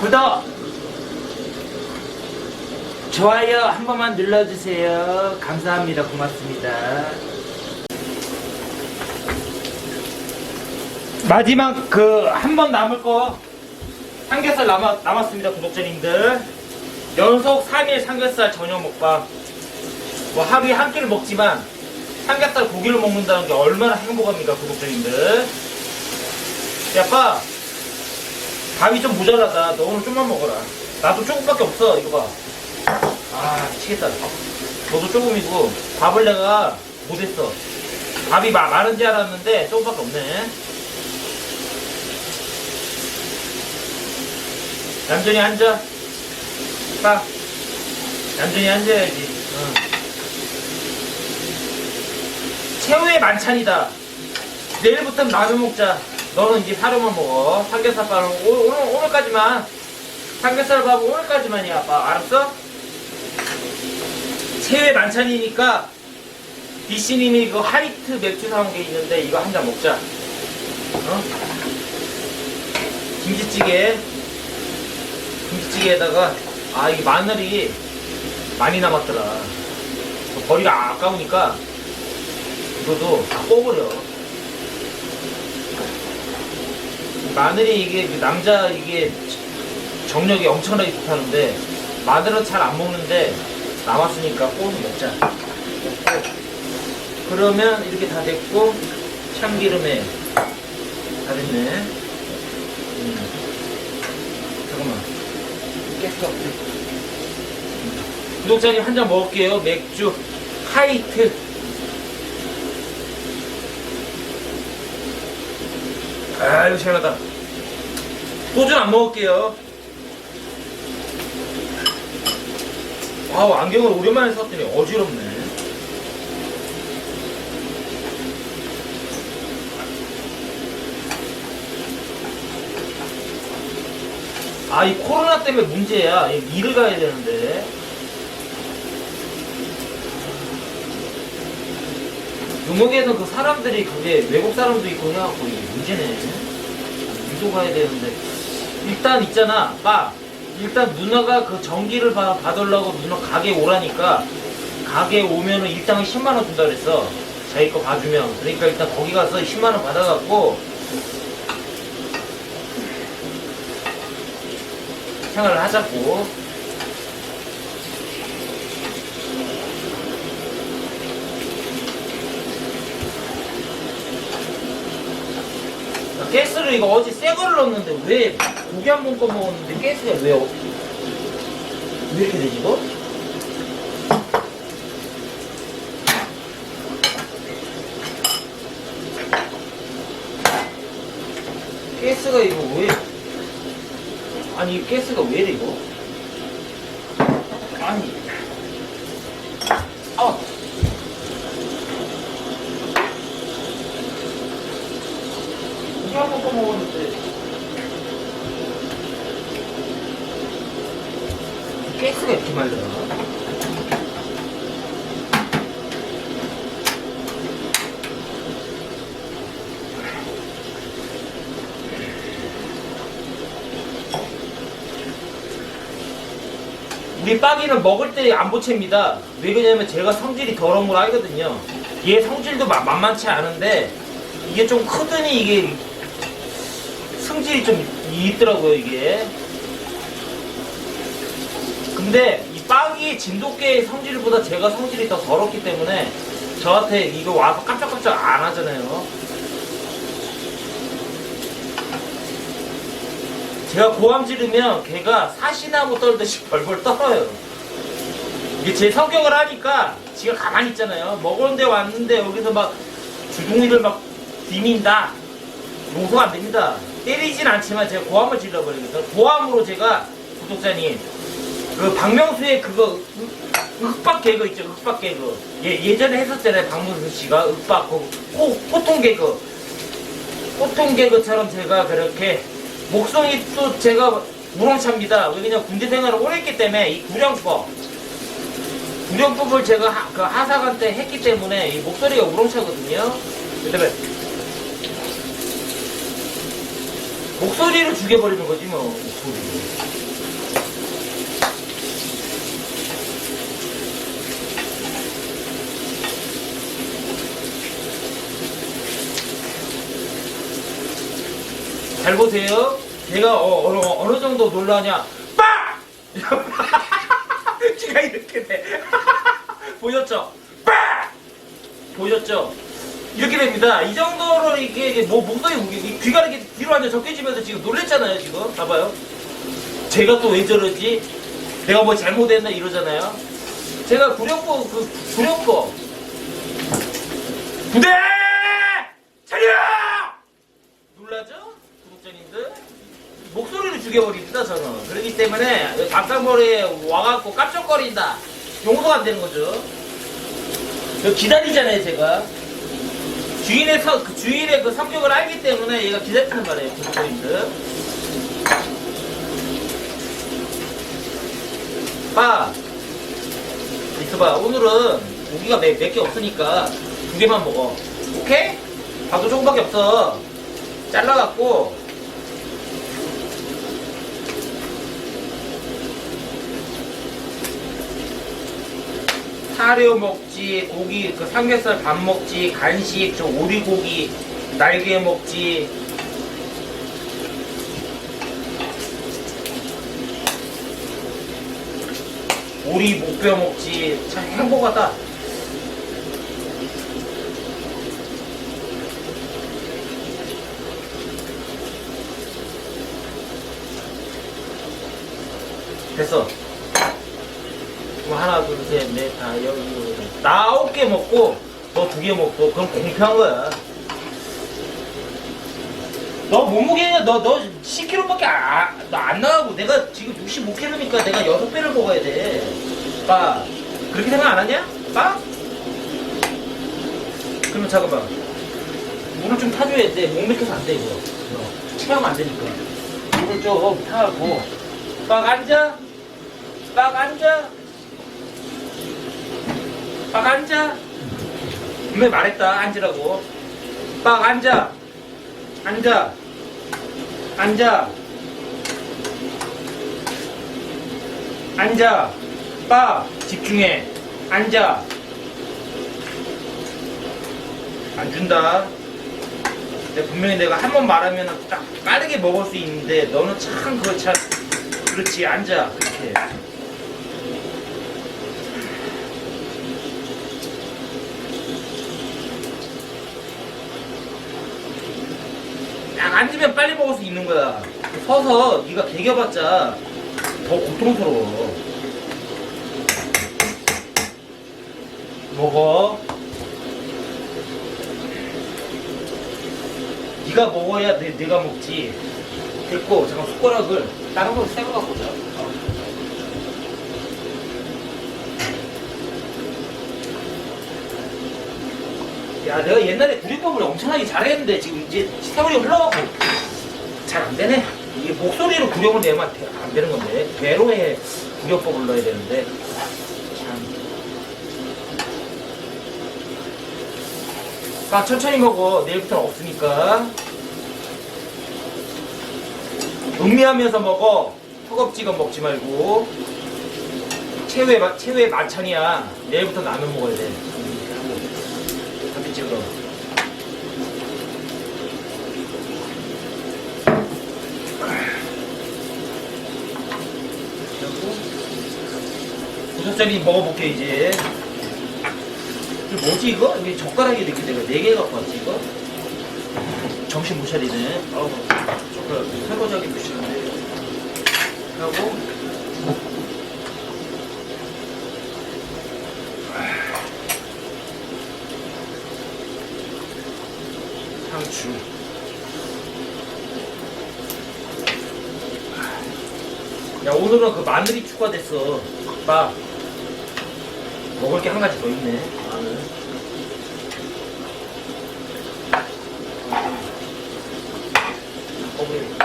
구독, 좋아요 한 번만 눌러주세요. 감사합니다. 고맙습니다. 마지막 그 한 번 남을 거 삼겹살 남았, 남았습니다. 구독자님들. 연속 3일 삼겹살 저녁 먹방. 뭐 하루에 한 끼를 먹지만 삼겹살 고기를 먹는다는 게 얼마나 행복합니까, 구독자님들. 야, 아빠. 밥이 좀 모자라다. 너 오늘 좀만 먹어라. 나도 조금밖에 없어. 이거 봐. 아, 미치겠다. 너도 조금이고 밥을 내가 못했어. 밥이 마, 많은지 알았는데 조금밖에 없네. 얌전히 앉아. 빠. 얌전히 앉아야지. 응. 최후의 만찬이다. 내일부터는 라면 먹자. 너는 이제 사료만 먹어. 삼겹살 밥은 오- 오늘, 오늘까지만. 삼겹살 밥은 오늘까지만이야, 아빠. 알았어? 최후의 만찬이니까 디씨님이 그 하이트 맥주 사온 게 있는데 이거 한 잔 먹자. 어? 김치찌개. 김치찌개에다가 아 이 마늘이 많이 남았더라. 버리가 아까우니까 이거도 다 꺼버려. 마늘이 이게 그 남자 이게 정력이 엄청나게 좋다는데 마늘은 잘 안 먹는데 남았으니까 꼬는 먹자. 그러면 이렇게 다 됐고 참기름에 다 됐네. 음. 잠깐만. 깨끗 없지. 구독자님 한 잔 먹을게요. 맥주 하이트. 아, 이거 시원하다. 소주 안 먹을게요. 아우, 안경을 오랜만에 샀더니 어지럽네. 아, 이 코로나 때문에 문제야. 이 일을 가야 되는데. 용역에는 그 사람들이 그게 외국 사람도 있고 해갖고 이게 문제네. 유도 가야 되는데. 일단 있잖아, 빠. 일단 누나가 그 전기를 받, 받으려고 누나 가게 오라니까 가게 오면은 일당을 10만 원 준다 그랬어. 자기 거 봐주면. 그러니까 일단 거기 가서 10만 원 받아갖고 생활을 하자고. 가스를 이거 어제 새 거를 넣었는데 왜 고기 한 번 꺼먹었는데 가스가 왜, 어- 왜 이렇게 되지 이거? 가스가 이거 왜 아니 이 가스가 왜 이래 이거? 아니 아 고기 한 번 꺼먹었는데 가스가 이렇게 말려나? 우리 빠기는 먹을 때 안 보챕니다. 왜 그러냐면 제가 성질이 더러운 걸 알거든요. 얘 성질도 마- 만만치 않은데 이게 좀 크더니 이게 성질이 좀 있더라고요 이게. 근데 이 빠기 진돗개의 성질보다 제가 성질이 더 더럽기 때문에 저한테 이거 와서 깜짝깜짝 안 하잖아요. 제가 고함 지르면 걔가 사시나무 떨듯이 벌벌 떨어요. 이게 제 성격을 하니까 지가 가만히 있잖아요. 먹었는데 왔는데 여기서 막 주둥이를 막 디민다. 용서가 안 됩니다. 때리진 않지만 제가 고함을 질러버리거든요. 고함으로 제가 구독자님 그 박명수의 그거 윽- 윽박 개그 있죠. 윽박 개그. 예, 예전에 했었잖아요. 박명수 씨가 윽박 그 호, 호통 개그. 호통 개그처럼 제가 그렇게 목성이 또 제가 우렁찹니다. 왜냐면 군대 생활을 오래 했기 때문에 이 구령법 구령법을 제가 하, 그 하사관 때 했기 때문에 이 목소리가 우렁차거든요. 그다음에 목소리를 죽여버리는 거지 뭐 목소리. 잘 보세요. 제가 어, 어느, 어느 정도 놀라냐? 빡! 귀가 이렇게 돼. 보셨죠? 빡! 보셨죠? 이렇게 됩니다. 이 정도로 이게, 이게 뭐 목소리 이 귀가 이렇게 뒤로 완전 적게지면서 지금 놀랬잖아요. 지금 봐봐요. 제가 또 왜 저러지? 내가 뭐 잘못했나 이러잖아요. 제가 구령포 그 구령포 부대 차려! 놀라죠? 구독자님들 목소리를 죽여버립니다 저는. 그렇기 때문에 밥상머리에 와갖고 깜짝거린다. 용서가 안 되는 거죠. 저 기다리잖아요 제가. 주인의 서, 그 주인의 그 성격을 알기 때문에 얘가 기다리는 말이에요 구독자님들 봐 있어봐. 오늘은 고기가 몇 개 없으니까 두 개만 먹어. 오케이? 밥도 조금밖에 없어. 잘라갖고 사료 먹지 고기 그 삼겹살 밥 먹지 간식 저 오리고기 날개 먹지. 오리 목뼈 먹지. 참 행복하다 됐어 그럼 하나 둘셋넷다 여기 나 아홉 개 먹고 너 두 개 먹고 그럼 공평한 거야 너 몸무게가 너너 10kg밖에 안, 안 나가고 내가 지금 65kg니까 내가 6배를 먹어야 돼. 빠. 그렇게 생각 안 하냐? 빠? 그러면 잠깐만. 물을 좀 타줘야 돼. 목 맥혀서 안 돼, 이거. 어, 체하면 안 되니까. 물을 좀 타고. 빡 앉아. 빡 앉아. 빡 앉아. 분명히 말했다. 앉으라고. 빡 앉아. 앉아. 앉아. 앉아. 빠. 집중해. 앉아. 안 준다. 분명히 내가 한 번 말하면 딱 빠르게 먹을 수 있는데 너는 참 그거 참 그렇지 앉아 그렇게 딱 앉으면 빨리 먹을 수 있는 거야. 서서 네가 개겨봤자 더 고통스러워. 먹어. 네가 먹어야 내, 내가 먹지. 됐고 잠깐 숟가락을 다른 거 새거 갖고 오자. 야 내가 옛날에 구리법을 엄청나게 잘했는데 지금 이제 세월이 흘러가고 잘 안 되네. 이게 목소리로 구령을 내면 안 되는 건데 배로의 구령법을 넣어야 되는데 참. 아 천천히 먹어. 내일부터는 없으니까. 음미하면서 먹어. 허겁지겁 먹지 말고. 마- 최후의 만찬이야. 내일부터 라면 먹어야 돼. 찍어. 구석자리 먹어볼게 이제. 뭐지 이거? 이게 젓가락이 이렇게 내가 네개 갖고 왔지 이거? 정신 못 차리네. 아우 젓가락 설거지하기 무시한데. 하고 상추. 야 오늘은 그 마늘이 추가됐어. 봐. 먹을 게 한 가지 더 있네. 마늘. 어머니.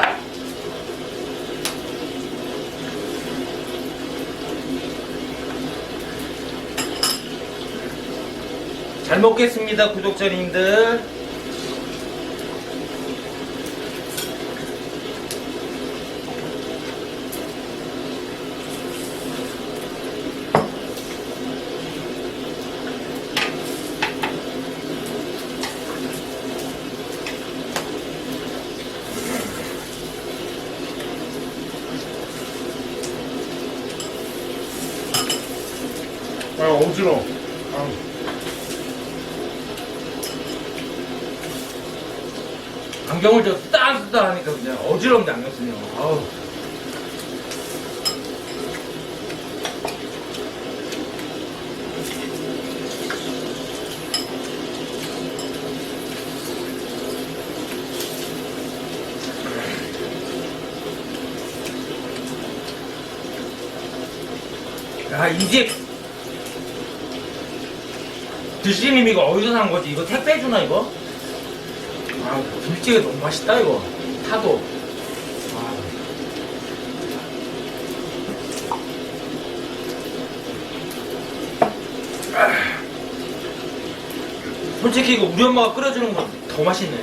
잘 먹겠습니다, 구독자님들. 어지러워. 안경을 저 쓰다쓰다 하니까 그냥 어지러운데 안경 쓰면. 아우. 야, 이제 드시님 이거 어디서 산 거지? 이거 택배 주나 이거? 아, 김치가 너무 맛있다 이거. 타도. 아. 아. 솔직히 이거 우리 엄마가 끓여주는 건 더 맛있네.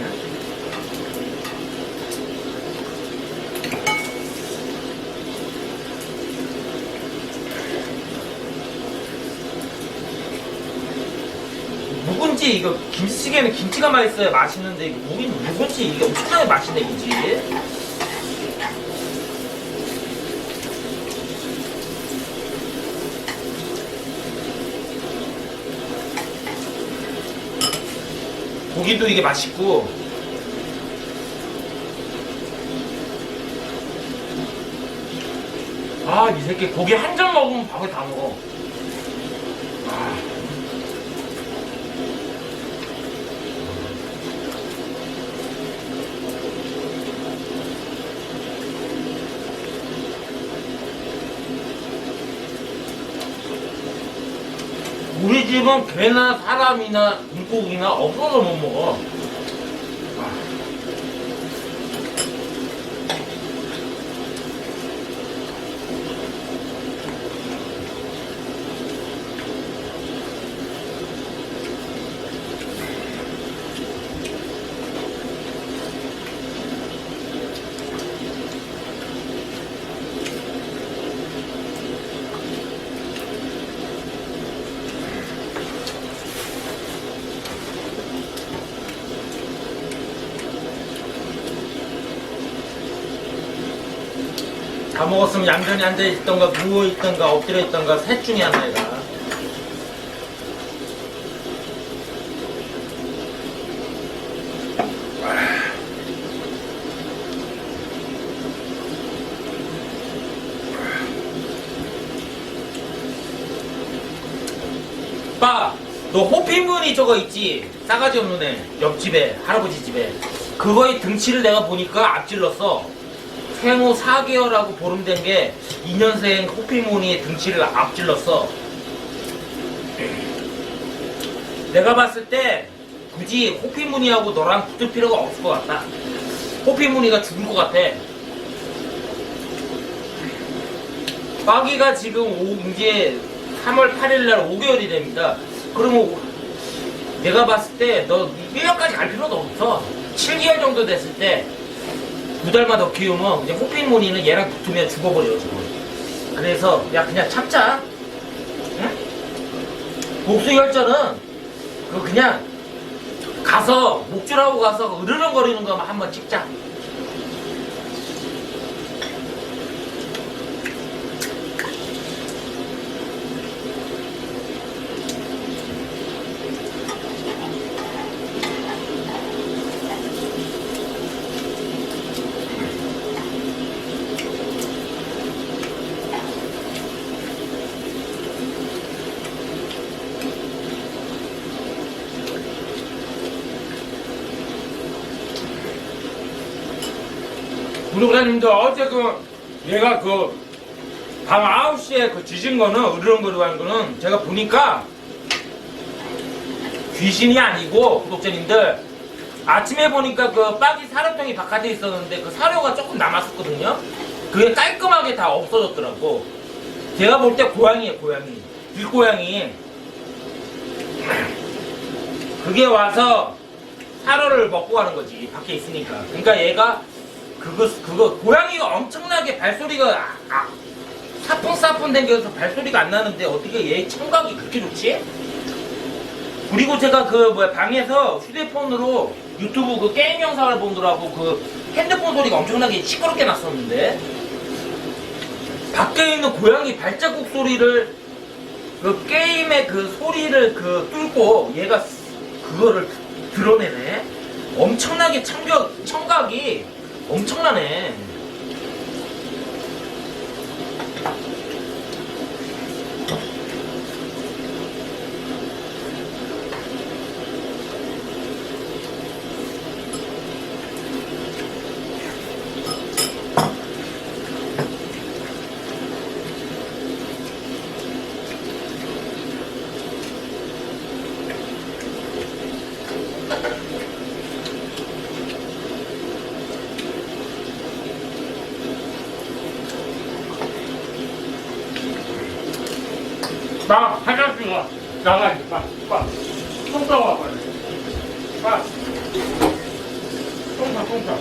묵은지 이거 김치찌개는 김치가 맛있어야 맛있는데 이거 묵은 묵은지 이게 엄청나게 맛있네 이지. 고기도 이게 맛있고. 아 이 새끼 고기 한 점 먹으면 밥을 다 먹어 집은 개나 사람이나 물고기나 없어서 못 먹어. 다 먹었으면 얌전히 앉아있던가 누워있던가 엎드려있던가 셋 중에 하나이다. 빠, 너 호피무늬 저거 있지? 싸가지 없는 애. 옆집에, 할아버지 집에. 그거의 등치를 내가 보니까 앞질렀어. 생후 4개월하고 보름 된 게 2년생 호피무늬의 등치를 앞질렀어. 내가 봤을 때 굳이 호피무늬하고 너랑 붙을 필요가 없을 것 같다. 호피무늬가 죽을 것 같아. 빠기가 지금 오- 이제 3월 8일 날 5개월이 됩니다. 그러면 내가 봤을 때 너 1년까지 갈 필요도 없어. 7개월 정도 됐을 때 두더 키우면 이제 호피무늬는 얘랑 붙으면 죽어버려 지금. 그래서 야 그냥 참자. 응? 복수 혈전은 그 그냥 가서 목줄하고 가서 으르렁거리는 거만 한번 찍자. 구독자님들 어제 그 얘가 그 밤 9시에 그 지진 거는 으르렁거리고 하는 거는 제가 보니까 귀신이 아니고 구독자님들 아침에 보니까 그 빠기 사료통이 바깥에 있었는데 그 사료가 조금 남았었거든요. 그게 깔끔하게 다 없어졌더라고. 제가 볼 때 고양이에요 고양이. 길고양이. 그게 와서 사료를 먹고 가는 거지 밖에 있으니까. 그러니까 얘가 그거 그거 고양이가 엄청나게 발소리가 아, 아, 사뿐사뿐 댕겨서 발소리가 안 나는데 어떻게 얘 청각이 그렇게 좋지? 그리고 제가 그 뭐야 방에서 휴대폰으로 유튜브 그 게임 영상을 보느라고 그 핸드폰 소리가 엄청나게 시끄럽게 났었는데 밖에 있는 고양이 발자국 소리를 그 게임의 그 소리를 그 뚫고 얘가 그거를 드러내네. 엄청나게 청각 청각이 엄청나네. 나 화장실 가 나가 이제 빠, 빠. 똥 싸 와 빨리. 빠. 똥 싸, 똥 싸.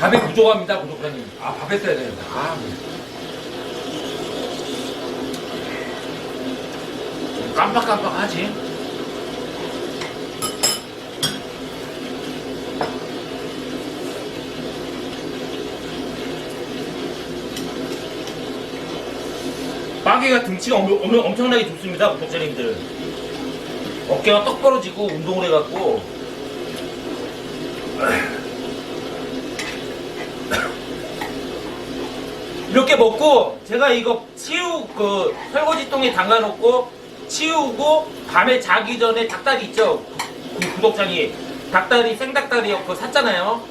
밥이 부족합니다, 구독자님. 아, 밥 했어야 되는데. 아, 깜빡깜빡하지. 빠개가 등치가 엄, 엄, 엄청나게 좋습니다, 구독자님들. 어깨가 떡 벌어지고 운동을 해갖고 이렇게 먹고 제가 이거 치우 그 설거지통에 담가놓고 치우고 밤에 자기 전에 닭다리 있죠? 구, 구독자님 닭다리 생닭다리 그거 샀잖아요.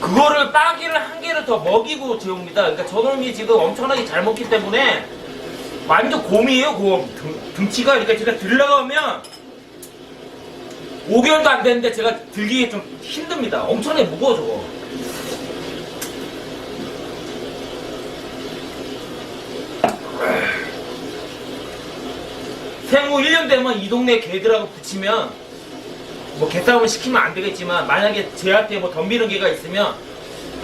그거를 빠기를 한 개를 더 먹이고 재웁니다. 그러니까 저놈이 지금 엄청나게 잘 먹기 때문에 완전 곰이에요 곰. 등, 등치가. 그러니까 제가 들러가면 5개월도 안 됐는데 제가 들기에 좀 힘듭니다. 엄청나게 무거워 저거 생후 1년 되면 이 동네 개들하고 붙이면 뭐 개싸움을 시키면 안 되겠지만 만약에 쟤한테 뭐 덤비는 개가 있으면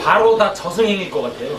바로 다 저승행일 것 같아요.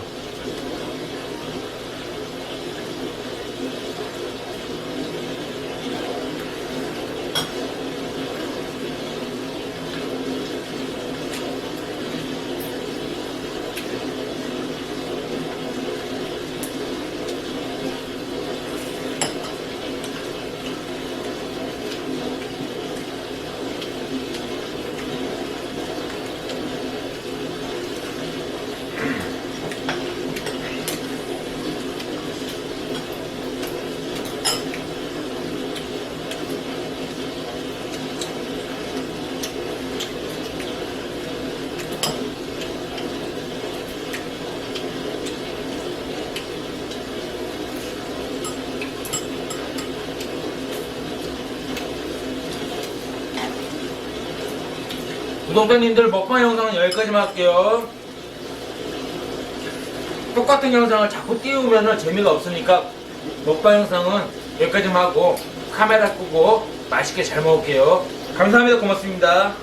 구독자님들 먹방 영상은 여기까지만 할게요. 똑같은 영상을 자꾸 띄우면 재미가 없으니까 먹방 영상은 여기까지만 하고 카메라 끄고 맛있게 잘 먹을게요. 감사합니다. 고맙습니다.